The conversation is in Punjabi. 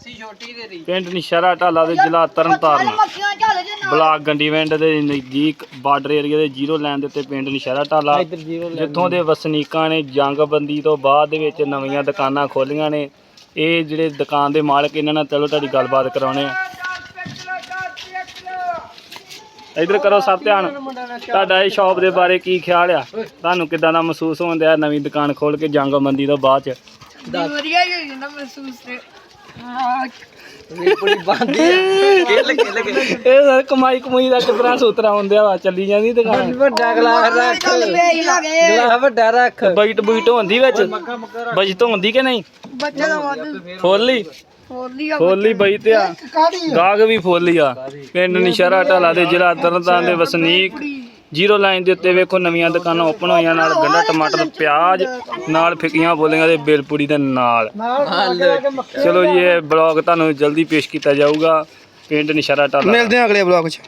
ਅਸੀਂ ਛੋਟੀ ਦੇ ਰਹੀ। ਪਿੰਡ ਨਿਸ਼ਾਰਾ ਢਾਲਾ ਦੇ ਜ਼ਿਲ੍ਹਾ ਤਰਨਤਾਰਨ। ਮੱਖੀਆਂ ਝੱਲ ਜੇ ਨਾ ਬਲਾਕ ਗੰਡੀਵਿੰਡ ਦੇ ਨਜ਼ਦੀਕ ਬਾਰਡਰ ਏਰੀਆ ਦੇ ਜ਼ੀਰੋ ਲਾਈਨ ਦੇ ਉੱਤੇ ਪਿੰਡ ਨਿਸ਼ਾਰਾ ਢਾਲਾ। ਜਿੱਥੋਂ ਦੇ ਵਸਨੀਕਾਂ ਨੇ ਜੰਗਬੰਦੀ ਤੋਂ ਬਾਅਦ ਦੇ ਵਿੱਚ ਨਵੀਆਂ ਦੁਕਾਨਾਂ ਖੋਲੀਆਂ ਨੇ। ਇਹ ਜਿਹੜੇ ਦੁਕਾਨ ਦੇ ਮਾਲਕ ਇਹਨਾਂ ਨਾਲ ਚਲੋ ਤੁਹਾਡੀ ਗੱਲਬਾਤ ਕਰਾਉਣੇ ਆ। ਇਧਰ ਕਰੋ ਸਭ ਧਿਆਨ। ਤੁਹਾਡਾ ਇਹ ਸ਼ਾਪ ਦੇ ਬਾਰੇ ਕੀ ਖਿਆਲ ਆ? ਤੁਹਾਨੂੰ ਕਿਦਾਂ ਦਾ ਮਹਿਸੂਸ ਹੁੰਦਾ ਨਵੀਂ ਦੁਕਾਨ ਖੋਲ ਕੇ ਜੰਗਬੰਦੀ ਤੋਂ ਬਾਅਦ ਚ। ਵਧੀਆ ਹੀ ਹੋਈ ਨਾ ਮਹਿਸੂਸ ਤੇ। ਬੜੀ ਬਾਂਦੀ ਖੇਲ ਖੇਲ ਕੇ ਇਹ ਸਰ ਕਮਾਈ ਕਮਾਈ ਦਾ ਕਿਤਨਾ ਸੂਤਰਾ ਹੁੰਦਿਆ ਵਾ ਚੱਲੀ ਜਾਂਦੀ ਦੁਕਾਨ। ਵੱਡਾ ਗਲਾਸ ਰੱਖ। ਗਲਾਸ ਵੱਡਾ ਰੱਖ। ਬਜਟ ਬੁਜਟ ਹੁੰਦੀ ਵਿੱਚ? ਬਜਟ ਹੁੰਦੀ ਕਿ ਨਹੀਂ? ਬੱਚੇ ਦਾ ਵਾਧੂ। ਫੋਲੀ? ਹੋਲੀ ਆ ਫੋਲੀ ਬਈ ਤੇ ਆ? ਗਾਹਕ ਵੀ ਫੋਲੀ ਆ। ਪਿੰਡ ਨਿਸ਼ਾਰਾ ਢਾਲਾ ਦੇ ਜ਼ਿਲ੍ਹਾ ਤਰਨਤਾਰਨ ਦੇ ਵਸਨੀਕ। ਜ਼ੀਰੋ ਲਾਈਨ ਦੇ ਉੱਤੇ ਵੇਖੋ ਨਵੀਆਂ ਦੁਕਾਨਾਂ ਓਪਨ ਹੋਈਆਂ ਨਾਲ ਗੰਡਾ, ਟਮਾਟਰ, ਪਿਆਜ਼, ਨਾਲ ਫਿੱਕੀਆਂ ਬੋਲੀਆਂ ਦੇ ਬੇਲਪੂੜੀ ਦੇ ਨਾਲ। ਚਲੋ ਜੀ, ਇਹ ਬਲੌਗ ਤੁਹਾਨੂੰ ਜਲਦੀ ਪੇਸ਼ ਕੀਤਾ ਜਾਊਗਾ। ਪਿੰਡ ਨਿਸ਼ਾਰਾ ਢਾਲਾ ਮਿਲਦੇ ਹਾਂ ਅਗਲੇ ਬਲੌਗ 'ਚ।